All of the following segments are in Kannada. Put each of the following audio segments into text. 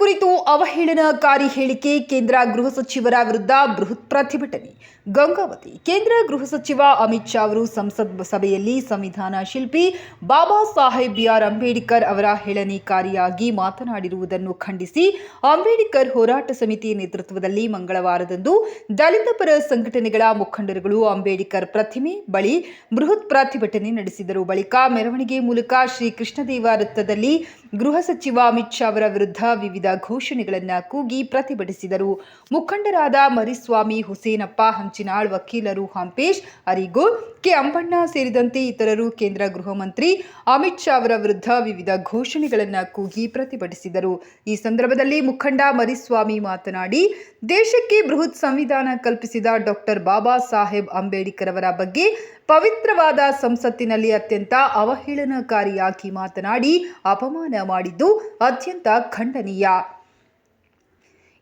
ಕುರಿತು ಅವಹೇಳನಕಾರಿ ಹೇಳಿಕೆ ಕೇಂದ್ರ ಗೃಹ ಸಚಿವರ ವಿರುದ್ಧ ಬೃಹತ್ ಪ್ರತಿಭಟನೆ. ಗಂಗಾವತಿ, ಕೇಂದ್ರ ಗೃಹ ಸಚಿವ ಅಮಿತ್ ಶಾ ಅವರು ಸಂಸತ್ ಸಭೆಯಲ್ಲಿ ಸಂವಿಧಾನ ಶಿಲ್ಪಿ ಬಾಬಾ ಸಾಹೇಬ್ ಬಿ ಆರ್ ಅಂಬೇಡ್ಕರ್ ಅವರ ಹೇಳನೆಕಾರಿಯಾಗಿ ಮಾತನಾಡಿರುವುದನ್ನು ಖಂಡಿಸಿ ಅಂಬೇಡ್ಕರ್ ಹೋರಾಟ ಸಮಿತಿ ನೇತೃತ್ವದಲ್ಲಿ ಮಂಗಳವಾರದಂದು ದಲಿತ ಪರ ಸಂಘಟನೆಗಳ ಮುಖಂಡರುಗಳು ಅಂಬೇಡ್ಕರ್ ಪ್ರತಿಮೆ ಬಳಿ ಬೃಹತ್ ಪ್ರತಿಭಟನೆ ನಡೆಸಿದರು. ಬಳಿಕ ಮೆರವಣಿಗೆ ಮೂಲಕ ಶ್ರೀ ಕೃಷ್ಣದೇವ ವೃತ್ತದಲ್ಲಿ ಗೃಹ ಸಚಿವ ಅಮಿತ್ ಶಾ ಅವರ ವಿರುದ್ಧ ವಿವಿಧ ಘೋಷಣೆಗಳನ್ನು ಕೂಗಿ ಪ್ರತಿಭಟಿಸಿದರು. ಮುಖಂಡರಾದ ಮರಿಸ್ವಾಮಿ, ಹುಸೇನಪ್ಪ, ಹಂಚಿನಾಳ್, ವಕೀಲರು ಹಂಪೇಶ್ ಅರಿಗೋ ಕೆ. ಅಂಬಣ್ಣ ಸೇರಿದಂತೆ ಇತರರು ಕೇಂದ್ರ ಗೃಹ ಮಂತ್ರಿ ಅಮಿತ್ ಶಾ ಅವರ ವಿರುದ್ಧ ವಿವಿಧ ಘೋಷಣೆಗಳನ್ನು ಕೂಗಿ ಪ್ರತಿಭಟಿಸಿದರು. ಈ ಸಂದರ್ಭದಲ್ಲಿ ಮುಖಂಡ ಮರಿಸ್ವಾಮಿ ಮಾತನಾಡಿ, ದೇಶಕ್ಕೆ ಬೃಹತ್ ಸಂವಿಧಾನ ಕಲ್ಪಿಸಿದ ಡಾಕ್ಟರ್ ಬಾಬಾ ಸಾಹೇಬ್ ಅಂಬೇಡ್ಕರ್ ಅವರ ಬಗ್ಗೆ ಪವಿತ್ರವಾದ ಸಂಸತ್ತಿನಲ್ಲಿ ಅತ್ಯಂತ ಅವಹೇಳನಕಾರಿಯಾಗಿ ಮಾತನಾಡಿ, ಅಪಮಾನ ಮಾಡಿದ್ದು ಅತ್ಯಂತ ಖಂಡನೀಯ.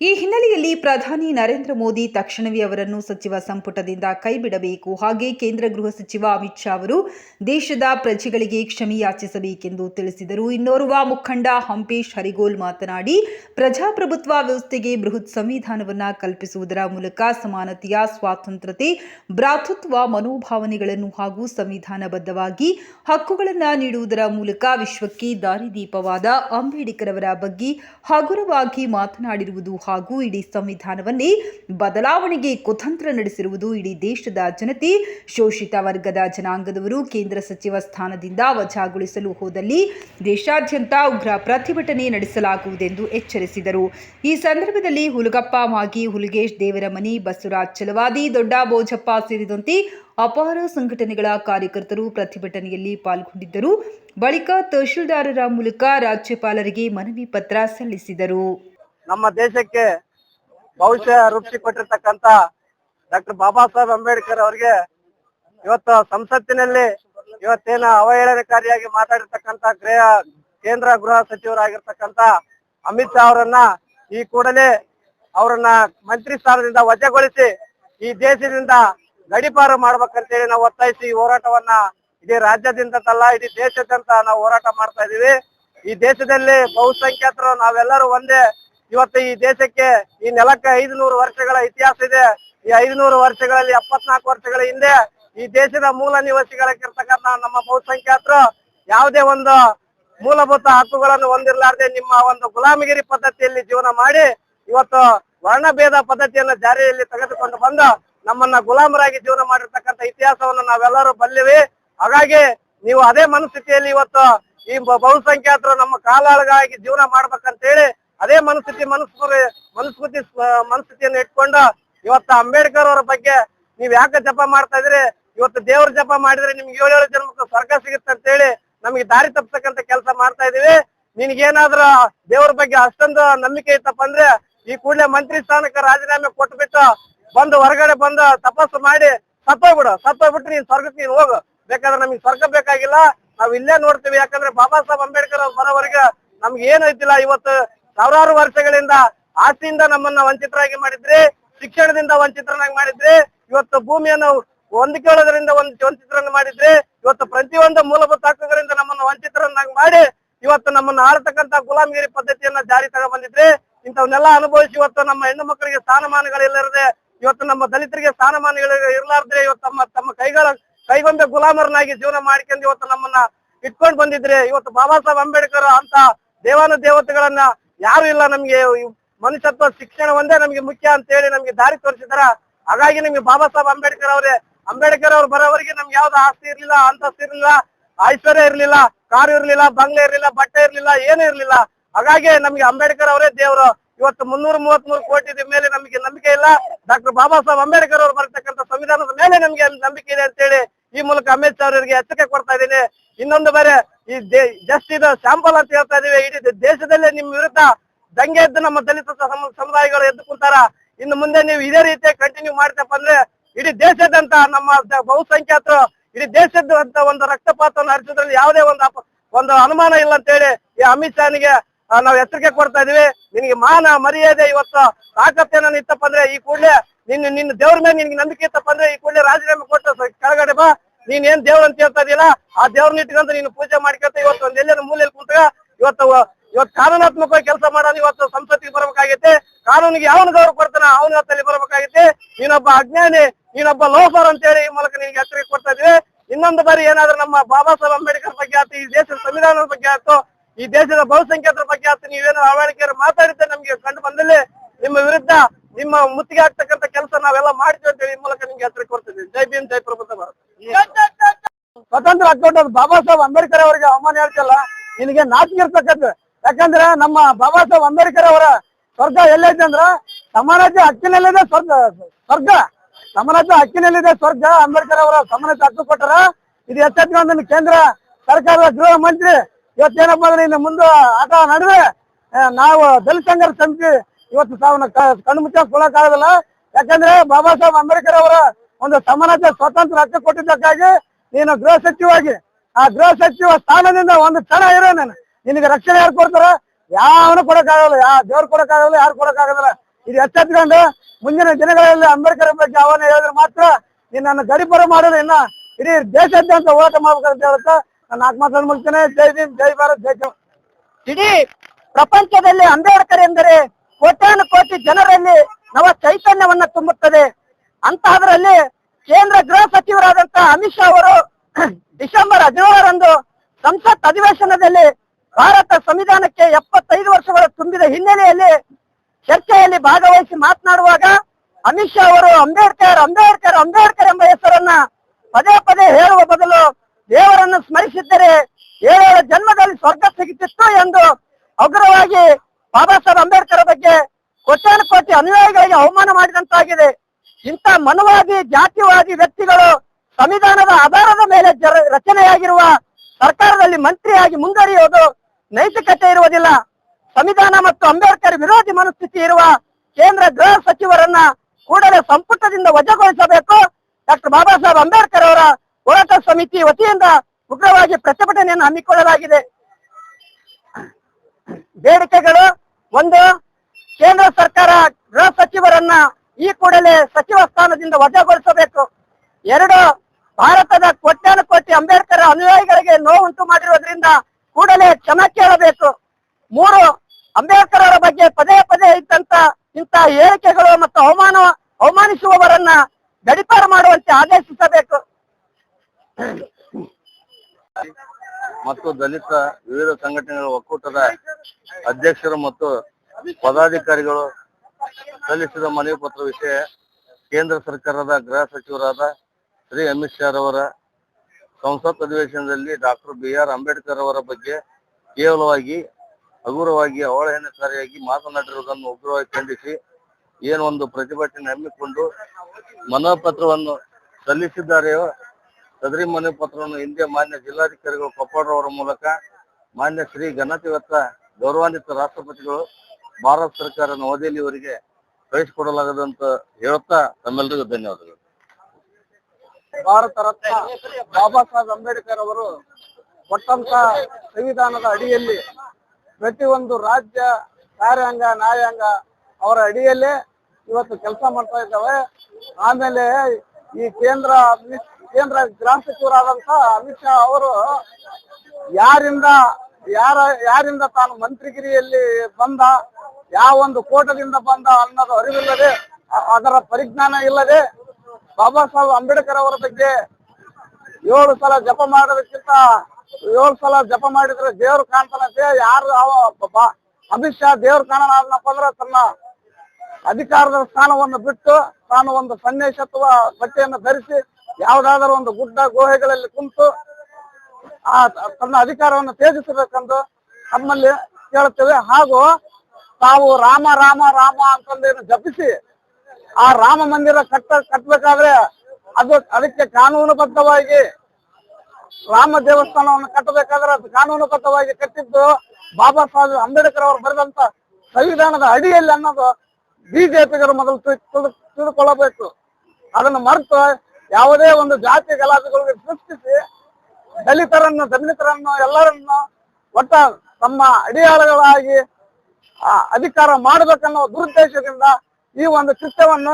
ಈ ಹಿನ್ನೆಲೆಯಲ್ಲಿ ಪ್ರಧಾನಿ ನರೇಂದ್ರ ಮೋದಿ ತಕ್ಷಣವೇ ಅವರನ್ನು ಸಚಿವ ಸಂಪುಟದಿಂದ ಕೈಬಿಡಬೇಕು. ಹಾಗೆ ಕೇಂದ್ರ ಗೃಹ ಸಚಿವ ಅಮಿತ್ ಶಾ ಅವರು ದೇಶದ ಪ್ರಜೆಗಳಿಗೆ ಕ್ಷಮೆಯಾಚಿಸಬೇಕೆಂದು ತಿಳಿಸಿದರು. ಇನ್ನೋರ್ವ ಮುಖಂಡ ಹಂಪೇಶ್ ಹರಿಗೋಲ್ ಮಾತನಾಡಿ, ಪ್ರಜಾಪ್ರಭುತ್ವ ವ್ಯವಸ್ಥೆಗೆ ಬೃಹತ್ ಸಂವಿಧಾನವನ್ನು ಕಲ್ಪಿಸುವುದರ ಮೂಲಕ ಸಮಾನತೆಯ, ಸ್ವಾತಂತ್ರ್ಯತೆ, ಭ್ರಾತೃತ್ವ, ಮನೋಭಾವನೆಗಳನ್ನು ಹಾಗೂ ಸಂವಿಧಾನಬದ್ಧವಾಗಿ ಹಕ್ಕುಗಳನ್ನು ನೀಡುವುದರ ಮೂಲಕ ವಿಶ್ವಕ್ಕೆ ದಾರಿದೀಪವಾದ ಅಂಬೇಡ್ಕರ್ ಅವರ ಬಗ್ಗೆ ಹಗುರವಾಗಿ ಮಾತನಾಡಿರುವುದು ಹಾಗೂ ಇಡೀ ಸಂವಿಧಾನವನ್ನೇ ಬದಲಾವಣೆಗೆ ಕುತಂತ್ರ ನಡೆಸಿರುವುದು ಇಡೀ ದೇಶದ ಜನತೆ, ಶೋಷಿತ ವರ್ಗದ ಜನಾಂಗದವರು ಕೇಂದ್ರ ಸಚಿವ ಸ್ಥಾನದಿಂದ ವಜಾಗೊಳಿಸಲು ಹೋದಲ್ಲಿ ದೇಶಾದ್ಯಂತ ಉಗ್ರ ಪ್ರತಿಭಟನೆ ನಡೆಸಲಾಗುವುದೆಂದು ಎಚ್ಚರಿಸಿದರು. ಈ ಸಂದರ್ಭದಲ್ಲಿ ಹುಲಗಪ್ಪ ಮಾಗಿ ಹುಲಗೇಶ್ ದೇವರಮನಿ, ಬಸವರಾಜ್ ಚಲವಾದಿ, ದೊಡ್ಡ ಬೋಜಪ್ಪ ಸೇರಿದಂತೆ ಅಪಾರ ಸಂಘಟನೆಗಳ ಕಾರ್ಯಕರ್ತರು ಪ್ರತಿಭಟನೆಯಲ್ಲಿ ಪಾಲ್ಗೊಂಡಿದ್ದರು. ಬಳಿಕ ತಹಶೀಲ್ದಾರರ ಮೂಲಕ ರಾಜ್ಯಪಾಲರಿಗೆ ಮನವಿ ಪತ್ರ ಸಲ್ಲಿಸಿದರು. ನಮ್ಮ ದೇಶಕ್ಕೆ ಭವಿಷ್ಯ ರೂಪಿಸಿಕೊಟ್ಟಿರ್ತಕ್ಕಂತ ಡಾಕ್ಟರ್ ಬಾಬಾ ಸಾಹೇಬ್ ಅಂಬೇಡ್ಕರ್ ಅವರಿಗೆ ಇವತ್ತು ಸಂಸತ್ತಿನಲ್ಲಿ ಇವತ್ತೇನ ಅವಹೇಳನಕಾರಿಯಾಗಿ ಮಾತಾಡಿರ್ತಕ್ಕಂತ ಗೃಹ, ಕೇಂದ್ರ ಗೃಹ ಸಚಿವರಾಗಿರ್ತಕ್ಕಂತ ಅಮಿತ್ ಶಾ ಅವರನ್ನ ಈ ಕೂಡಲೇ ಅವರನ್ನ ಮಂತ್ರಿ ಸ್ಥಾನದಿಂದ ವಜಾಗೊಳಿಸಿ ಈ ದೇಶದಿಂದ ಗಡಿಪಾರು ಮಾಡ್ಬೇಕಂತೇಳಿ ನಾವು ಒತ್ತಾಯಿಸಿ ಈ ಹೋರಾಟವನ್ನ ಇಡೀ ರಾಜ್ಯದಿಂದಲ್ಲ ಇಡೀ ದೇಶದಂತ ನಾವು ಹೋರಾಟ ಮಾಡ್ತಾ ಇದೀವಿ ಈ ದೇಶದಲ್ಲಿ ಬಹುಸಂಖ್ಯಾತರು ನಾವೆಲ್ಲರೂ ಒಂದೇ ಇವತ್ತು ಈ ದೇಶಕ್ಕೆ ಈ ನೆಲಕ್ಕೆ ಐದುನೂರು ವರ್ಷಗಳ ಇತಿಹಾಸ ಇದೆ. ಈ ಐದುನೂರು ವರ್ಷಗಳಲ್ಲಿ, ಎಪ್ಪತ್ನಾಲ್ಕು ವರ್ಷಗಳ ಹಿಂದೆ ಈ ದೇಶದ ಮೂಲ ನಿವಾಸಿಗಳಾಗಿರ್ತಕ್ಕಂಥ ನಮ್ಮ ಬಹುಸಂಖ್ಯಾತರು ಯಾವುದೇ ಒಂದು ಮೂಲಭೂತ ಹಕ್ಕುಗಳನ್ನು ಹೊಂದಿರಲಾರದೆ ನಿಮ್ಮ ಒಂದು ಗುಲಾಮಗಿರಿ ಪದ್ಧತಿಯಲ್ಲಿ ಜೀವನ ಮಾಡಿ, ಇವತ್ತು ವರ್ಣಭೇದ ಪದ್ಧತಿಯನ್ನು ಜಾರಿಯಲ್ಲಿ ತೆಗೆದುಕೊಂಡು ಬಂದು ನಮ್ಮನ್ನ ಗುಲಾಮರಾಗಿ ಜೀವನ ಮಾಡಿರ್ತಕ್ಕಂಥ ಇತಿಹಾಸವನ್ನು ನಾವೆಲ್ಲರೂ ಬಲ್ಲಿವಿ. ಹಾಗಾಗಿ ನೀವು ಅದೇ ಮನಸ್ಥಿತಿಯಲ್ಲಿ ಇವತ್ತು ಈ ಬಹುಸಂಖ್ಯಾತರು ನಮ್ಮ ಕಾಲಾಳಗಾಗಿ ಜೀವನ ಮಾಡ್ಬೇಕಂತೇಳಿ ಅದೇ ಮನಸ್ಥಿತಿ ಮನಸ್ಸು ಮನಸ್ಫೂರ್ತಿ ಮನಸ್ಥಿತಿಯನ್ನು ಇಟ್ಕೊಂಡು ಇವತ್ತು ಅಂಬೇಡ್ಕರ್ ಅವರ ಬಗ್ಗೆ ನೀವ್ ಯಾಕೆ ಜಪ ಮಾಡ್ತಾ ಇದ್ರಿ ಇವತ್ತು ದೇವ್ರ ಜಪ ಮಾಡಿದ್ರೆ ನಿಮ್ಗೆ ಏಳೇಳು ಜನ್ಮಕ್ಕೆ ಸ್ವರ್ಗ ಸಿಗುತ್ತೆ ಅಂತ ಹೇಳಿ ನಮಗೆ ದಾರಿ ತಪ್ಪತಕ್ಕಂತ ಕೆಲಸ ಮಾಡ್ತಾ ಇದೀವಿ ನಿನ್ಗೇನಾದ್ರ ದೇವ್ರ ಬಗ್ಗೆ ಅಷ್ಟೊಂದು ನಂಬಿಕೆ ಇತ್ತಪ್ಪ ಅಂದ್ರೆ ಈ ಕೂಡಲೇ ಮಂತ್ರಿ ಸ್ಥಾನಕ್ಕೆ ರಾಜೀನಾಮೆ ಕೊಟ್ಬಿಟ್ಟು ಬಂದು ಹೊರಗಡೆ ಬಂದು ತಪಸ್ಸು ಮಾಡಿ ಸತ್ತೋಗ್ಬಿಡು. ಸತ್ತೋಗ್ಬಿಟ್ಟು ನೀನ್ ಸ್ವರ್ಗಕ್ಕೆ ನೀನ್ ಹೋಗು. ಬೇಕಾದ್ರೆ ನಮಗೆ ಸ್ವರ್ಗ ಬೇಕಾಗಿಲ್ಲ. ನಾವ್ ಇಲ್ಲೇ ನೋಡ್ತೀವಿ. ಯಾಕಂದ್ರೆ ಬಾಬಾ ಸಾಹೇಬ್ ಅಂಬೇಡ್ಕರ್ ಅವ್ರು ಬರೋವರೆಗೆ ನಮ್ಗೆ ಏನೈತಿಲ್ಲ ಇವತ್ತು ಸಾವಿರಾರು ವರ್ಷಗಳಿಂದ ಆಸ್ತಿಯಿಂದ ನಮ್ಮನ್ನ ವಂಚಿತರಾಗಿ ಮಾಡಿದ್ರಿ, ಶಿಕ್ಷಣದಿಂದ ವಂಚಿತರನ್ನಾಗಿ ಮಾಡಿದ್ರಿ, ಇವತ್ತು ಭೂಮಿಯನ್ನು ಹೊಂದಿಕೊಳ್ಳೋದ್ರಿಂದ ಒಂದು ವಂಚಿತರನ್ನು ಮಾಡಿದ್ರಿ, ಇವತ್ತು ಪ್ರತಿಯೊಂದು ಮೂಲಭೂತ ಹಕ್ಕುಗಳಿಂದ ನಮ್ಮನ್ನ ವಂಚಿತರನ್ನಾಗಿ ಮಾಡಿ, ಇವತ್ತು ನಮ್ಮನ್ನ ಆಳ್ತಕ್ಕಂತ ಗುಲಾಮಗಿರಿ ಪದ್ಧತಿಯನ್ನ ಜಾರಿ ತಗೊಂಡ್ಬಂದಿದ್ರಿ, ಇಂಥವನ್ನೆಲ್ಲ ಅನುಭವಿಸಿ ಇವತ್ತು ನಮ್ಮ ಹೆಣ್ಣು ಮಕ್ಕಳಿಗೆ ಸ್ಥಾನಮಾನಗಳಿಲ್ಲದೆ, ಇವತ್ತು ನಮ್ಮ ದಲಿತರಿಗೆ ಸ್ಥಾನಮಾನಗಳು ಇರಲಾರ್ದೆ ಇವತ್ತು ತಮ್ಮ ತಮ್ಮ ಕೈಗಳ, ಕೈಗೊಂಬೆ ಗುಲಾಮರನ್ನಾಗಿ ಜೀವನ ಮಾಡ್ಕೊಂಡು ಇವತ್ತು ನಮ್ಮನ್ನ ಇಟ್ಕೊಂಡು ಬಂದಿದ್ರೆ, ಇವತ್ತು ಬಾಬಾ ಸಾಹೇಬ್ ಅಂಬೇಡ್ಕರ್ ಅಂತ ದೇವಾನು ದೇವತೆಗಳನ್ನ ಯಾರು ಇಲ್ಲ ನಮ್ಗೆ ಮನುಷ್ಯತ್ವ ಶಿಕ್ಷಣ ಒಂದೇ ನಮ್ಗೆ ಮುಖ್ಯ ಅಂತ ಹೇಳಿ ನಮ್ಗೆ ದಾರಿ ತೋರಿಸಿದಾರ. ಹಾಗಾಗಿ ನಿಮ್ಗೆ ಬಾಬಾ ಸಾಹೇಬ್ ಅಂಬೇಡ್ಕರ್ ಅವ್ರೆ, ಅಂಬೇಡ್ಕರ್ ಅವ್ರು ಬರೋವರೆಗೆ ನಮ್ಗೆ ಯಾವ್ದು ಆಸ್ತಿ ಇರ್ಲಿಲ್ಲ, ಅಂತಸ್ತು ಇರ್ಲಿಲ್ಲ, ಐಶ್ವರ್ಯ ಇರ್ಲಿಲ್ಲ, ಕಾರು ಇರ್ಲಿಲ್ಲ, ಬಂಗ್ಲೆ ಇರ್ಲಿಲ್ಲ, ಬಟ್ಟೆ ಇರ್ಲಿಲ್ಲ, ಏನೂ ಇರ್ಲಿಲ್ಲ. ಹಾಗಾಗಿ ನಮ್ಗೆ ಅಂಬೇಡ್ಕರ್ ಅವರೇ ದೇವರು. ಇವತ್ತು ಮುನ್ನೂರ ಮೂವತ್ತ್ ಮೂರು ಕೋಟಿ ಮೇಲೆ ನಮಗೆ ನಂಬಿಕೆ ಇಲ್ಲ. ಡಾಕ್ಟರ್ ಬಾಬಾ ಸಾಹೇಬ್ ಅಂಬೇಡ್ಕರ್ ಅವರು ಬರ್ತಕ್ಕಂಥ ಸಂವಿಧಾನದ ಮೇಲೆ ನಮ್ಗೆ ನಂಬಿಕೆ ಇದೆ ಅಂತೇಳಿ ಈ ಮೂಲಕ ಅಮಿತ್ ಶಾ ಅವರಿಗೆ ಎಚ್ಚರಿಕೆ ಕೊಡ್ತಾ ಇದ್ದೀನಿ. ಇನ್ನೊಂದು ಬಾರಿ ಈ ಜಸ್ಟ್ ಇದು ಸ್ಯಾಂಪಲ್ ಅಂತ ಹೇಳ್ತಾ ಇದೀವಿ ಇಡೀ ದೇಶದಲ್ಲೇ ನಿಮ್ ವಿರುದ್ಧ ದಂಗೆ ಎದ್ದು ನಮ್ಮ ದಲಿತ ಸಮ- ಸಮುದಾಯಗಳು ಎದ್ದು ಕುಂತಾರ. ಇನ್ನು ಮುಂದೆ ನೀವು ಇದೇ ರೀತಿ ಕಂಟಿನ್ಯೂ ಮಾಡ್ತಪ್ಪ ಅಂದ್ರೆ ಇಡೀ ದೇಶದಂತ ನಮ್ಮ ಬಹುಸಂಖ್ಯಾತರು ಇಡೀ ದೇಶದ ಅಂತ ಒಂದು ರಕ್ತಪಾತವನ್ನು ಹರಿಸೋದ್ರಲ್ಲಿ ಯಾವುದೇ ಒಂದು ಒಂದು ಅನುಮಾನ ಇಲ್ಲ ಅಂತ ಹೇಳಿ ಈ ಅಮಿತ್ ಶಾನಿಗೆ ನಾವು ಎಚ್ಚರಿಕೆ ಕೊಡ್ತಾ ಇದೀವಿ ನಿನಗೆ ಮಾನ ಮರ್ಯಾದೆ ಇವತ್ತು ತಾಕತ್ತೇನ ಇತ್ತಪ್ಪ ಅಂದ್ರೆ ಈ ಕೂಡಲೇ ನಿನ್ನ ನಿನ್ನ ದೇವ್ರ ಮೇಲೆ ನಿನ್ಗೆ ನಂಬಿಕೆ ಇತ್ತಪ್ಪ ಅಂದ್ರೆ ಈ ಕೂಡಲೇ ರಾಜೀನಾಮೆ ಕೊಟ್ಟು ಕೆಳಗಡೆ ಬಾ. ನೀನ್ ಏನ್ ದೇವ್ರ ಅಂತ ಹೇಳ್ತಾ ಇದೀಯಾ ಆ ದೇವ್ರನ್ನ ಇಟ್ಕೊಂತ ನೀನು ಪೂಜೆ ಮಾಡ್ಕೊಂತ ಇವತ್ತು ಒಂದ್ ಎಲ್ಲೇನ ಮೂಲೆಯಲ್ಲಿ ಕುಂತಾಗ ಇವತ್ತು ಇವತ್ತು ಕಾನೂನಾತ್ಮಕವಾಗಿ ಕೆಲಸ ಮಾಡೋದು ಇವತ್ತು ಸಂಸತ್ತಿಗೆ ಬರ್ಬೇಕಾಗೈತೆ. ಕಾನೂನಿಗೆ ಯಾವನ ಗೌರವ ಕೊಡ್ತಾನ? ಅವನ ಹತ್ತಲ್ಲಿ ಬರ್ಬೇಕಾಗೈತೆ. ನೀನೊಬ್ಬ ಅಜ್ಞಾನಿ, ನೀನೊಬ್ಬ ಲೋಫರ್ ಅಂತ ಹೇಳಿ ಈ ಮೂಲಕ ನಿನ್ಗೆ ಎಚ್ಚರಿಕೆ ಕೊಡ್ತಾ ಇದೀವಿ. ಇನ್ನೊಂದು ಬಾರಿ ಏನಾದ್ರೂ ನಮ್ಮ ಬಾಬಾ ಸಾಹೇಬ್ ಅಂಬೇಡ್ಕರ್ ಬಗ್ಗೆ ಆಯ್ತು, ಈ ದೇಶದ ಸಂವಿಧಾನದ ಬಗ್ಗೆ ಆಯ್ತು, ಈ ದೇಶದ ಬಹುಸಂಖ್ಯಾತರ ಬಗ್ಗೆ ಆಯ್ತು, ನೀವೇನೋ ಅವಳಿಕೆಯರು ಮಾತಾಡಿದ್ದೆ ನಮ್ಗೆ ಕಂಡು ಬಂದಲ್ಲಿ ನಿಮ್ಮ ವಿರುದ್ಧ ನಿಮ್ಮ ಮುತ್ತಿಗೆ ಆಗ್ತಕ್ಕಂಥ ಕೆಲಸ ನಾವೆಲ್ಲ ಮಾಡ್ತೀವಿ ಅಂತೇಳಿ ಈ ಮೂಲಕ ನಿಮ್ಗೆ ಎಚ್ಚರಿಕೆ ಕೊಡ್ತಿದ್ವಿ ಜೈ ಭೀಮ್, ಜೈ ಪ್ರಭುತ್ವ ಭಾರತ. ಸ್ವತಂತ್ರ ಹಾಕೊಂಡದ್ದು ಬಾಬಾ ಸಾಹೇಬ್ ಅಂಬೇಡ್ಕರ್ ಅವರಿಗೆ ಅವಮಾನ ಹೇಳ್ತಲ್ಲ ನಿನಗೆ ನಾಚಿಕೆ ಇರ್ತಕ್ಕಂಥ ಯಾಕಂದ್ರೆ ನಮ್ಮ ಬಾಬಾ ಸಾಹೇಬ್ ಅಂಬೇಡ್ಕರ್ ಅವರ ಸ್ವರ್ಗ ಎಲ್ಲೈತೆ ಅಂದ್ರ ಸಮಾನತೆ ಹಕ್ಕಿನಲ್ಲಿದೆ ಸ್ವರ್ಗ ಸ್ವರ್ಗ. ಸಮಾನತೆ ಹಕ್ಕಿನಲ್ಲಿದೆ ಸ್ವರ್ಗ. ಅಂಬೇಡ್ಕರ್ ಅವರ ಸಮಾನತೆ ಹಕ್ಕು ಕೊಟ್ಟರ ಇದು ಎಚ್ಚೆತ್ಕೊಂಡು ಕೇಂದ್ರ ಸರ್ಕಾರದ ಗೃಹ ಮಂತ್ರಿ ಇವತ್ತೇನಪ್ಪ ಅಂದ್ರೆ ಇನ್ನು ಮುಂದೆ ಆಟ ನಡುವೆ ನಾವು ದಲಿತ ಸಂಘರ್ಷ ಸಮಿತಿ ಇವತ್ತು ತಾವನ್ನ ಕಣ್ಣು ಮುಚ್ಚಾಕೊಳ್ಳಕ್ಕಾಗಲ್ಲ ಯಾಕಂದ್ರೆ ಬಾಬಾ ಸಾಹೇಬ್ ಅಂಬೇಡ್ಕರ್ ಅವರ ಒಂದು ಸಮಾನತೆ, ಸ್ವತಂತ್ರ ಹಕ್ಕು ಕೊಟ್ಟಿದ್ದಕ್ಕಾಗಿ ನೀನು ಗೃಹ ಸಚಿವಾಗಿ ಆ ಗೃಹ ಸಚಿವ ಸ್ಥಾನದಿಂದ ಒಂದು ಕ್ಷಣ ಇರೋ ನಾನು. ನಿನಗೆ ರಕ್ಷಣೆ ಯಾರು ಕೊಡ್ತಾರ? ಯಾವನು ಕೊಡಕ್ಕಾಗಲ್ಲ ಯಾವ ದೇವ್ರು ಕೊಡಕ್ಕಾಗಲ್ಲ, ಯಾರು ಕೊಡಕ್ಕಾಗಲ್ಲ. ಇದು ಎಚ್ಚೆತ್ಕೊಂಡು ಮುಂದಿನ ದಿನಗಳಲ್ಲಿ ಅಂಬೇಡ್ಕರ್ ಬಗ್ಗೆ ಅವನ್ನ ಹೇಳಿದ್ರೆ ಮಾತ್ರ ನಿನ್ನನ್ನು ಗಡಿಪರ ಮಾಡಲು ಇನ್ನ ಇಡೀ ದೇಶಾದ್ಯಂತ ಹೋರಾಟ ಮಾಡ್ಬೇಕಂತ ಹೇಳುತ್ತಾ ನಾನು ಮಾತನ್ನು ಮುಗಿಸ್ತೇನೆ ಜೈ ಭೀಮ್ ಜೈ ಭಾರತ್ ಜೈ. ಇಡೀ ಪ್ರಪಂಚದಲ್ಲಿ ಅಂಬೇಡ್ಕರ್ ಎಂದರೆ ಕೋಟ್ಯಾನು ಕೋಟಿ ಜನರಲ್ಲಿ ನವ ಚೈತನ್ಯವನ್ನ ತುಂಬುತ್ತದೆ. ಅಂತಹದರಲ್ಲಿ ಕೇಂದ್ರ ಗೃಹ ಸಚಿವರಾದಂತ ಅಮಿತ್ ಶಾ ಅವರು ಡಿಸೆಂಬರ್ ಹದಿನೇಳರಂದು ಸಂಸತ್ ಅಧಿವೇಶನದಲ್ಲಿ ಭಾರತ ಸಂವಿಧಾನಕ್ಕೆ ಎಪ್ಪತ್ತೈದು ವರ್ಷಗಳು ತುಂಬಿದ ಹಿನ್ನೆಲೆಯಲ್ಲಿ ಚರ್ಚೆಯಲ್ಲಿ ಭಾಗವಹಿಸಿ ಮಾತನಾಡುವಾಗ ಅಮಿತ್ ಶಾ ಅವರು, ಅಂಬೇಡ್ಕರ್ ಅಂಬೇಡ್ಕರ್ ಅಂಬೇಡ್ಕರ್ ಎಂಬ ಹೆಸರನ್ನ ಪದೇ ಪದೇ ಹೇಳುವ ಬದಲು ದೇವರನ್ನು ಸ್ಮರಿಸಿದ್ದರೆ, ಏಳೇಳು ಜನ್ಮದಲ್ಲಿ ಸ್ವರ್ಗ ಸಿಗುತ್ತಿತ್ತು ಎಂದು ಹಗುರವಾಗಿ ಬಾಬಾ ಸಾಹೇಬ್ ಅಂಬೇಡ್ಕರ್ ಬಗ್ಗೆ ಕೋಟ್ಯಾನು ಕೋಟಿ ಅನುಯಾಯಿಗಳಿಗೆ ಅವಮಾನ ಮಾಡಿದಂತಾಗಿದೆ. ಇಂಥ ಮನುವಾದಿ ಜಾತಿವಾದಿ ವ್ಯಕ್ತಿಗಳು ಸಂವಿಧಾನದ ಆಧಾರದ ಮೇಲೆ ರಚನೆಯಾಗಿರುವ ಸರ್ಕಾರದಲ್ಲಿ ಮಂತ್ರಿಯಾಗಿ ಮುಂದುವರಿಯುವುದು ನೈತಿಕತೆ ಇರುವುದಿಲ್ಲ. ಸಂವಿಧಾನ ಮತ್ತು ಅಂಬೇಡ್ಕರ್ ವಿರೋಧಿ ಮನಸ್ಥಿತಿ ಇರುವ ಕೇಂದ್ರ ಗೃಹ ಸಚಿವರನ್ನ ಕೂಡಲೇ ಸಂಪುಟದಿಂದ ವಜಾಗೊಳಿಸಬೇಕು. ಡಾಕ್ಟರ್ ಬಾಬಾ ಸಾಹೇಬ್ ಅಂಬೇಡ್ಕರ್ ಅವರ ಹೋರಾಟ ಸಮಿತಿ ವತಿಯಿಂದ ಉಗ್ರವಾಗಿ ಪ್ರತಿಭಟನೆಯನ್ನು ಹಮ್ಮಿಕೊಳ್ಳಲಾಗಿದೆ. ಬೇಡಿಕೆಗಳು ಒಂದು, ಕೇಂದ್ರ ಸರ್ಕಾರ ಗೃಹ ಸಚಿವರನ್ನ ಈ ಕೂಡಲೇ ಸಚಿವ ಸ್ಥಾನದಿಂದ ವಜಾಗೊಳಿಸಬೇಕು. ಎರಡು, ಭಾರತದ ಕೋಟ್ಯಾನು ಕೋಟಿ ಅಂಬೇಡ್ಕರ್ ಅನುಯಾಯಿಗಳಿಗೆ ನೋವುಂಟು ಮಾಡಿರುವುದರಿಂದ ಕೂಡಲೇ ಕ್ಷಮ ಕೇಳಬೇಕು. ಮೂರು ಅಂಬೇಡ್ಕರ್ ಅವರ ಬಗ್ಗೆ ಪದೇ ಪದೇ ಇದ್ದಂತ ಇಂತಹ ಹೇಳಿಕೆಗಳು ಮತ್ತು ಅವಮಾನ, ಅವಮಾನಿಸುವವರನ್ನ ಗಡಿಪಾರು ಮಾಡುವಂತೆ ಆದೇಶಿಸಬೇಕು. ಮತ್ತು ದಲಿತ ವಿವಿಧ ಸಂಘಟನೆಗಳ ಒಕ್ಕೂಟದ ಅಧ್ಯಕ್ಷರು ಮತ್ತು ಪದಾಧಿಕಾರಿಗಳು ಸಲ್ಲಿಸಿದ ಮನವಿ ಪತ್ರ ವಿಷಯ ಕೇಂದ್ರ ಸರ್ಕಾರದ ಗೃಹ ಸಚಿವರಾದ ಶ್ರೀ ಅಮಿತ್ ಶಾ ರವರ ಸಂಸತ್ ಅಧಿವೇಶನದಲ್ಲಿ ಡಾಕ್ಟರ್ ಬಿ ಆರ್ ಅಂಬೇಡ್ಕರ್ ಅವರ ಬಗ್ಗೆ ಕೇವಲವಾಗಿ ಹಗುರವಾಗಿ ಅವಹೇಳನಕಾರಿಯಾಗಿ ಮಾತನಾಡಿರುವುದನ್ನು ಉಗ್ರವಾಗಿ ಖಂಡಿಸಿ ಏನೊಂದು ಪ್ರತಿಭಟನೆ ಹಮ್ಮಿಕೊಂಡು ಮನೋಪತ್ರವನ್ನು ಸಲ್ಲಿಸಿದ್ದಾರೆಯೋ ಸದರಿ ಮನವಿ ಪತ್ರವನ್ನು ಹಿಂದೆ ಮಾನ್ಯ ಜಿಲ್ಲಾಧಿಕಾರಿಗಳು ಕೊಪ್ಪಳರವರ ಮೂಲಕ ಮಾನ್ಯ ಶ್ರೀ ಘನತಿವತ್ತ ಗೌರವಾನ್ವಿತ ರಾಷ್ಟ್ರಪತಿಗಳು, ಭಾರತ ಸರ್ಕಾರ ನವದೆಹಲಿಯವರಿಗೆ ಕಳಿಸಿಕೊಡಲಾಗದಂತ ಹೇಳುತ್ತಾ ತಮ್ಮೆಲ್ಲರಿಗೂ ಧನ್ಯವಾದಗಳು. ಭಾರತ ರತ್ನ ಬಾಬಾ ಸಾಹೇಬ್ ಅಂಬೇಡ್ಕರ್ ಅವರು ಕೊಟ್ಟಂತ ಸಂವಿಧಾನದ ಅಡಿಯಲ್ಲಿ ಪ್ರತಿಯೊಂದು ರಾಜ್ಯ, ಕಾರ್ಯಾಂಗ, ನ್ಯಾಯಾಂಗ ಅವರ ಅಡಿಯಲ್ಲೇ ಇವತ್ತು ಕೆಲಸ ಮಾಡ್ತಾ ಇದ್ದಾವೆ. ಆಮೇಲೆ ಈ ಕೇಂದ್ರ ಕೇಂದ್ರ ಗೃಹ ಸಚಿವರಾದಂತ ಅಮಿತ್ ಶಾ ಅವರು ಯಾರಿಂದ, ಯಾರ, ಯಾರಿಂದ ತಾನು ಮಂತ್ರಿಗಿರಿಯಲ್ಲಿ ಬಂದ, ಯಾವ ಒಂದು ಕೋಟದಿಂದ ಬಂದ ಅನ್ನೋದು ಅರಿವಿಲ್ಲದೆ, ಅದರ ಪರಿಜ್ಞಾನ ಇಲ್ಲದೆ ಬಾಬಾ ಸಾಹೇಬ್ ಅಂಬೇಡ್ಕರ್ ಅವರ ಬಗ್ಗೆ ಏಳು ಸಲ ಜಪ ಮಾಡೋದಕ್ಕಿಂತ ಏಳು ಸಲ ಜಪ ಮಾಡಿದ್ರೆ ದೇವ್ರು ಕಾಣ್ತಾನಂತೆ, ಯಾರು ಅಮಿತ್ ಶಾ ದೇವ್ರು ಕಾಣನಪ್ಪ ಅಂದ್ರೆ ತನ್ನ ಅಧಿಕಾರದ ಸ್ಥಾನವನ್ನು ಬಿಟ್ಟು ತಾನು ಒಂದು ಸನ್ಯಾಸತ್ವ ಬಟ್ಟೆಯನ್ನು ಧರಿಸಿ ಯಾವುದಾದರೂ ಒಂದು ಗುಡ್ಡ ಗುಹೆಗಳಲ್ಲಿ ಕುಂತು ಆ ತನ್ನ ಅಧಿಕಾರವನ್ನು ತ್ಯಜಿಸಬೇಕೆಂದು ನಮ್ಮಲ್ಲಿ ಕೇಳುತ್ತೇವೆ. ಹಾಗೂ ತಾವು ರಾಮ ರಾಮ ರಾಮ ಅಂತಂದೇನು ಜಪಿಸಿ ಆ ರಾಮ ಮಂದಿರ ಕಟ್ಟ ಕಟ್ಟಬೇಕಾದ್ರೆ ಅದು ಅದಕ್ಕೆ ಕಾನೂನುಬದ್ಧವಾಗಿ ರಾಮ ದೇವಸ್ಥಾನವನ್ನು ಕಟ್ಟಬೇಕಾದ್ರೆ ಅದು ಕಾನೂನುಬದ್ಧವಾಗಿ ಕಟ್ಟಿದ್ದು ಬಾಬಾ ಸಾಹೇಬ್ ಅಂಬೇಡ್ಕರ್ ಅವರು ಬರೆದಂತ ಸಂವಿಧಾನದ ಅಡಿಯಲ್ಲಿ ಅನ್ನೋದು ಬಿಜೆಪಿಗರು ಮೊದಲು ತಿಳ್ಕೊಳ್ಳಬೇಕು ಅದನ್ನು ಮರೆತು ಯಾವುದೇ ಒಂದು ಜಾತಿ ಗಲಾಟೆಗಳಿಗೆ ಸೃಷ್ಟಿಸಿ ದಲಿತರನ್ನು ದಲಿತರನ್ನು, ಎಲ್ಲರನ್ನು ಒಟ್ಟ ತಮ್ಮ ಅಡಿಯಾಳುಗಳಾಗಿ ಅಧಿಕಾರ ಮಾಡಬೇಕನ್ನೋ ದುರುದ್ದೇಶದಿಂದ ಈ ಒಂದು ಕೃತ್ಯವನ್ನು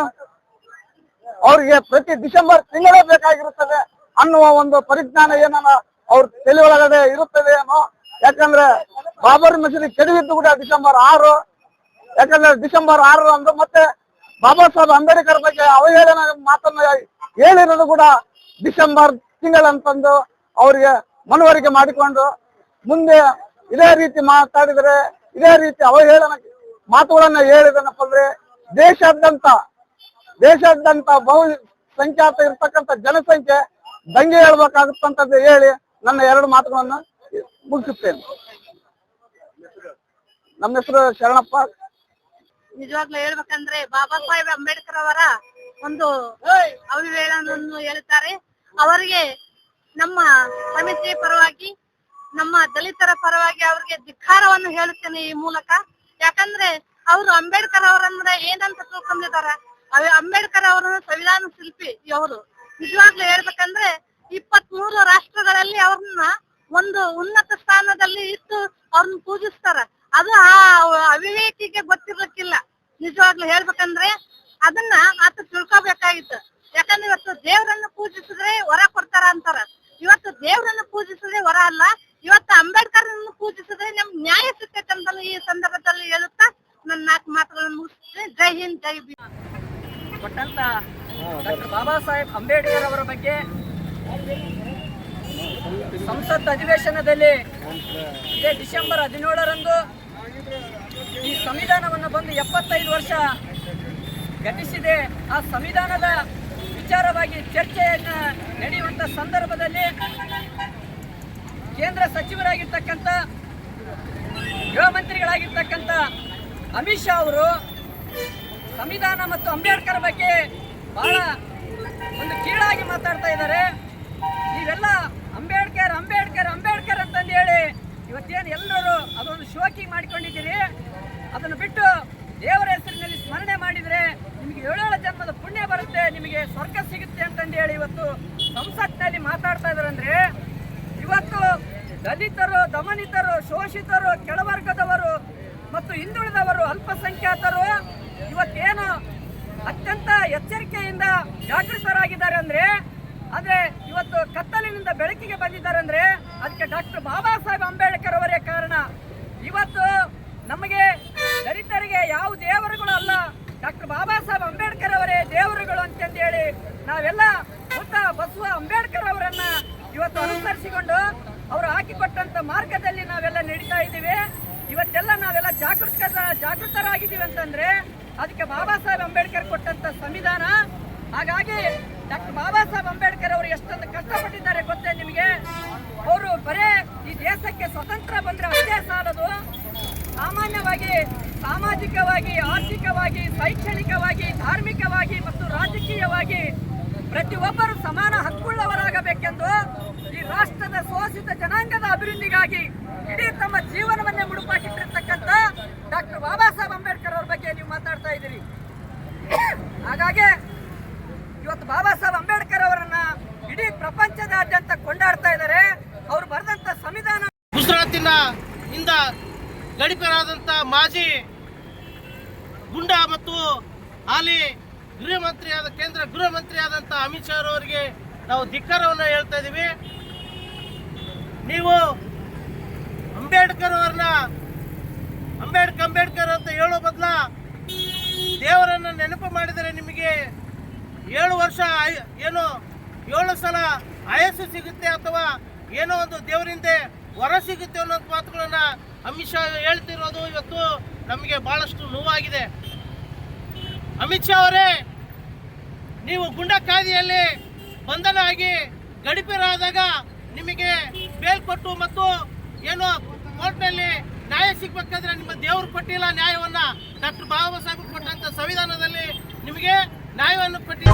ಅವ್ರಿಗೆ ಪ್ರತಿ ಡಿಸೆಂಬರ್ ತಿಂಗಳೇ ಬೇಕಾಗಿರುತ್ತದೆ ಅನ್ನುವ ಒಂದು ಪರಿಜ್ಞಾನ ಏನನ್ನ ಅವ್ರ ತಲೆ ಇರುತ್ತದೆ ಏನೋ. ಯಾಕಂದ್ರೆ ಬಾಬರಿ ಮಸೀದಿ ಕೆಡವಿದ್ದು ಕೂಡ ಡಿಸೆಂಬರ್ ಆರು. ಯಾಕಂದ್ರೆ ಡಿಸೆಂಬರ್ ಆರು ಅಂದ್ರೆ ಮತ್ತೆ ಬಾಬಾ ಸಾಹೇಬ್ ಅಂಬೇಡ್ಕರ್ ಬಗ್ಗೆ ಅವಹೇಳನ ಮಾತನ್ನ ಹೇಳಿರೋದು ಕೂಡ ಡಿಸೆಂಬರ್ ತಿಂಗಳಂತಂದು ಅವರಿಗೆ ಮನವರಿಕೆ ಮಾಡಿಕೊಂಡು ಮುಂದೆ ಇದೇ ರೀತಿ ಮಾತಾಡಿದರೆ, ಇದೇ ರೀತಿ ಅವಹೇಳನ ಮಾತುಗಳನ್ನ ಹೇಳಿದನಪ್ಪ ಅಂದ್ರೆ ದೇಶಾದ್ಯಂತ ದೇಶಾದ್ಯಂತ ಬಹು ಸಂಖ್ಯಾತ ಇರ್ತಕ್ಕಂಥ ಜನಸಂಖ್ಯೆ ದಂಗೆ ಹೇಳ್ಬೇಕಾಗುತ್ತಂತದ್ದು ಹೇಳಿ ನನ್ನ ಎರಡು ಮಾತುಗಳನ್ನ ಮುಗಿಸುತ್ತೇನೆ. ನಮ್ಮ ಹೆಸರು ಶರಣಪ್ಪ. ನಿಜವಾಗ್ಲೂ ಹೇಳ್ಬೇಕಂದ್ರೆ ಬಾಬಾ ಸಾಹೇಬ್ ಅಂಬೇಡ್ಕರ್ ಅವರ ಒಂದು ಅವಿವೇಳನನ್ನು ಹೇಳುತ್ತಾರೆ ಅವರಿಗೆ ನಮ್ಮ ಸಮಿತಿ ಪರವಾಗಿ, ನಮ್ಮ ದಲಿತರ ಪರವಾಗಿ ಅವರಿಗೆ ಧಿಕ್ಕಾರವನ್ನು ಹೇಳುತ್ತೇನೆ ಈ ಮೂಲಕ. ಯಾಕಂದ್ರೆ ಅವರು ಅಂಬೇಡ್ಕರ್ ಅವರಂದ್ರೆ ಏನಂತ ತಿಳ್ಕೊಂಡಿದ್ದಾರೆ? ಅಂಬೇಡ್ಕರ್ ಅವರನ್ನು ಸಂವಿಧಾನ ಶಿಲ್ಪಿ ಅವರು ನಿಜವಾಗ್ಲೂ ಹೇಳ್ಬೇಕಂದ್ರೆ ಇಪ್ಪತ್ ಮೂರು ರಾಷ್ಟ್ರಗಳಲ್ಲಿ ಅವ್ರನ್ನ ಒಂದು ಉನ್ನತ ಸ್ಥಾನದಲ್ಲಿ ಇಟ್ಟು ಅವ್ರನ್ನ ಪೂಜಿಸ್ತಾರ. ಅದು ಆ ಅವಿವೇಕಿಗೆ ಗೊತ್ತಿರ್ಲಿಕ್ಕಿಲ್ಲ. ನಿಜವಾಗ್ಲೂ ಹೇಳ್ಬೇಕಂದ್ರೆ ಅದನ್ನ ಆತ ತಿಳ್ಕೊಬೇಕಾಗಿತ್ತು ಯಾಕಂದ್ರೆ ಇವತ್ತು ದೇವರನ್ನ ಪೂಜಿಸಿದ್ರೆ ವರ ಕೊಡ್ತಾರ ಅಂತಾರ. ಇವತ್ತು ದೇವರನ್ನ ಪೂಜಿಸಿದ್ರೆ ವರ ಅಲ್ಲ. ಇವತ್ತು ಅಂಬೇಡ್ಕರ್ ಪೂಜಿಸಿದ್ರೆ ನಮ್ ನ್ಯಾಯ ಸಿಗ್ತೈತೆ ಅಂತ ಈ ಸಂದರ್ಭದಲ್ಲಿ ಹೇಳುತ್ತಾ ನನ್ನ ನಾಲ್ಕು ಮಾತುಗಳನ್ನು ಮುಗಿಸ್ತೇನೆ. ಜೈ ಹಿಂದ್, ಜೈ ಬಿ ಡಾಕ್ಟರ್ ಬಾಬಾ ಸಾಹೇಬ್ ಅಂಬೇಡ್ಕರ್ ಅವರ ಬಗ್ಗೆ ಸಂಸತ್ ಅಧಿವೇಶನದಲ್ಲಿ ಇದೇ ಡಿಸೆಂಬರ್ ಹದಿನೇಳರಂದು ಈ ಸಂವಿಧಾನವನ್ನು ಬಂದು ಎಪ್ಪತ್ತೈದು ವರ್ಷ ಘಟಿಸಿದೆ ಆ ಸಂವಿಧಾನದ ವಿಚಾರವಾಗಿ ಚರ್ಚೆಯನ್ನು ನಡೆಯುವಂತ ಸಂದರ್ಭದಲ್ಲಿ ಕೇಂದ್ರ ಸಚಿವರಾಗಿರ್ತಕ್ಕಂಥ, ಗೃಹ ಮಂತ್ರಿಗಳಾಗಿರ್ತಕ್ಕಂಥ ಅಮಿತ್ ಶಾ ಅವರು ಸಂವಿಧಾನ ಮತ್ತು ಅಂಬೇಡ್ಕರ್ ಬಗ್ಗೆ ಬಹಳ ಒಂದು ಕೀಳಾಗಿ ಮಾತಾಡ್ತಾ ಇದ್ದಾರೆ. ನೀವೆಲ್ಲ ಅಂಬೇಡ್ಕರ್ ಅಂಬೇಡ್ಕರ್ ಅಂಬೇಡ್ಕರ್ ಅಂತಂದು ಹೇಳಿ ಇವತ್ತೇನು ಎಲ್ಲರೂ ಅದೊಂದು ಶೋಕಿ ಮಾಡಿಕೊಂಡಿದ್ದೀರಿ ಅದನ್ನು ಬಿಟ್ಟು ದೇವರ ಹೆಸರಿನಲ್ಲಿ ಸ್ಮರಣೆ ಮಾಡಿದ್ರೆ ನಿಮಗೆ ಏಳೇಳು ಜನ್ಮದ ಪುಣ್ಯ ಬರುತ್ತೆ ನಿಮಗೆ ಸ್ವರ್ಗ ಸಿಗುತ್ತೆ ಅಂತಂದು ಹೇಳಿ ಇವತ್ತು ಸಂಸತ್ನಲ್ಲಿ ಮಾತಾಡ್ತಾ ಇದಾರಂದ್ರೆ ಇವತ್ತು ದಲಿತರು, ದಮನಿತರು, ಶೋಷಿತರು, ಕೆಳವರ್ಗದವರು ಮತ್ತು ಹಿಂದುಳಿದವರು ಅಲ್ಪಸಂಖ್ಯಾತರು ಇವತ್ತೇನು ಅತ್ಯಂತ ಎಚ್ಚರಿಕೆಯಿಂದ ಜಾಗೃತರಾಗಿದ್ದಾರೆ ಅಂದ್ರೆ ಅಂದ್ರೆ ಇವತ್ತು ಕತ್ತಲಿನಿಂದ ಬೆಳಕಿಗೆ ಬಂದಿದ್ದಾರೆ ಅಂದ್ರೆ ಅದಕ್ಕೆ ಡಾಕ್ಟರ್ ಬಾಬಾ ಸಾಹೇಬ್ ಅಂಬೇಡ್ಕರ್ ಅವರೇ ಕಾರಣ. ಇವತ್ತು ನಮಗೆ ದಲಿತರಿಗೆ ಯಾವ ದೇವರುಗಳು ಅಲ್ಲ ಡಾಕ್ಟರ್ ಬಾಬಾ ಸಾಹೇಬ್ ಅಂಬೇಡ್ಕರ್ ಅವರೇ ದೇವರುಗಳು. ನಾವೆಲ್ಲ ಮುತ್ತ ಬಸವ, ಅಂಬೇಡ್ಕರ್ ಅವರನ್ನ ಇವತ್ತು ಅನುಸರಿಸಿಕೊಂಡು ಅವರು ಹಾಕಿಕೊಟ್ಟಂತ ಮಾರ್ಗದಲ್ಲಿ ನಾವೆಲ್ಲ ನಡೀತಾ ಇದ್ದೀವಿ. ಇವತ್ತೆಲ್ಲ ನಾವೆಲ್ಲ ಜಾಗೃತ ಜಾಗೃತರಾಗಿದ್ದೀವಿ ಅಂತಂದ್ರೆ ಅದಕ್ಕೆ ಬಾಬಾ ಸಾಹೇಬ್ ಅಂಬೇಡ್ಕರ್ ಕೊಟ್ಟಂತ ಸಂವಿಧಾನ. ಹಾಗಾಗಿ ಡಾಕ್ಟರ್ ಬಾಬಾ ಸಾಹೇಬ್ ಅಂಬೇಡ್ಕರ್ ಅವರು ಎಷ್ಟೊಂದು ಕಷ್ಟಪಟ್ಟಿದ್ದಾರೆ ಗೊತ್ತೇ ನಿಮಗೆ? ಅವರು ಬರೇ ಈ ದೇಶಕ್ಕೆ ಸ್ವತಂತ್ರ ಬಂದ್ರೆ ಅಷ್ಟೇ ಸಾಲದು. ಸಾಮಾನ್ಯವಾಗಿ, ಸಾಮಾಜಿಕವಾಗಿ, ಆರ್ಥಿಕವಾಗಿ, ಶೈಕ್ಷಣಿಕವಾಗಿ, ಧಾರ್ಮಿಕವಾಗಿ ಮತ್ತು ರಾಜಕೀಯವಾಗಿ ಪ್ರತಿಯೊಬ್ಬರು ಸಮಾನ ಹಕ್ಕುಳ್ಳವರಾಗಬೇಕೆಂದು ಈ ರಾಷ್ಟ್ರದ ಶೋಷಿತ ಜನಾಂಗದ ಅಭಿವೃದ್ಧಿಗಾಗಿ ಇಡೀ ತಮ್ಮ ಜೀವನವನ್ನೇ ಮುಡುಪಾಕಿಟ್ಟಿರ್ತಕ್ಕಂಥ ಡಾಕ್ಟರ್ ಬಾಬಾ ಸಾಹೇಬ್ ಅಂಬೇಡ್ಕರ್ ಅವ್ರ ಬಗ್ಗೆ ನೀವು ಮಾತಾಡ್ತಾ ಇದ್ದೀರಿ. ಹಾಗಾಗಿ ಇವತ್ತು ಬಾಬಾ ಸಾಹೇಬ್ ಅಂಬೇಡ್ಕರ್ ಅವರನ್ನ ಇಡೀ ಪ್ರಪಂಚದಾದ್ಯಂತ ಕೊಂಡಾಡ್ತಾ ಇದ್ದಾರೆ. ಅವ್ರು ಬರೆದಂತ ಸಂವಿಧಾನ ಗುಜರಾತಿನ ಇಂದ ಗಡಿಪರಾದಂಥ ಮಾಜಿ ಗುಂಡ ಮತ್ತು ಹಾಲಿ ಗೃಹ ಮಂತ್ರಿಯಾದ ಕೇಂದ್ರ ಗೃಹ ಮಂತ್ರಿಯಾದಂಥ ಅಮಿತ್ ಶಾ ಅವರಿಗೆ ನಾವು ಧಿಕ್ಕಾರವನ್ನು ಹೇಳ್ತಾ ಇದ್ದೀವಿ ನೀವು ಅಂಬೇಡ್ಕರ್ ಅವರನ್ನ ಅಂಬೇಡ್ಕರ್ ಅಂಬೇಡ್ಕರ್ ಅಂತ ಹೇಳೋ ಬದಲ ದೇವರನ್ನ ನೆನಪು ಮಾಡಿದರೆ ನಿಮಗೆ ಏಳು ವರ್ಷ ಏನು ಏಳು ಸಲ ಆಯಸ್ಸು ಸಿಗುತ್ತೆ ಅಥವಾ ಏನೋ ಒಂದು ದೇವರಿಂದ ವರ ಸಿಗುತ್ತೆ ಅನ್ನೋ ಮಾತುಗಳನ್ನ ಅಮಿತ್ ಶಾ ಹೇಳ್ತಿರೋದು ಇವತ್ತು ನಮಗೆ ಬಹಳಷ್ಟು ನೋವಾಗಿದೆ. ಅಮಿತ್ ಶಾ ಅವರೇ, ನೀವು ಗುಂಡ ಕಾಯ್ದೆಯಲ್ಲಿ ಬಂಧನ ಆಗಿ ಗಡಿಪೇರಾದಾಗ ನಿಮಗೆ ಬೇಲ್ ಕೊಟ್ಟು ಮತ್ತು ಏನು ಕೋರ್ಟ್ನಲ್ಲಿ ನ್ಯಾಯ ಸಿಗ್ಬೇಕಾದ್ರೆ ನಿಮ್ಮ ದೇವರು ಕೊಟ್ಟಿಲ್ಲ ನ್ಯಾಯವನ್ನ ಡಾಕ್ಟರ್ ಬಾಬಾ ಸಾಹೇಬ್ ಕೊಟ್ಟಂತ ಸಂವಿಧಾನದಲ್ಲಿ ನಿಮಗೆ ನ್ಯಾಯವನ್ನು ಕೊಟ್ಟಿಲ್ಲ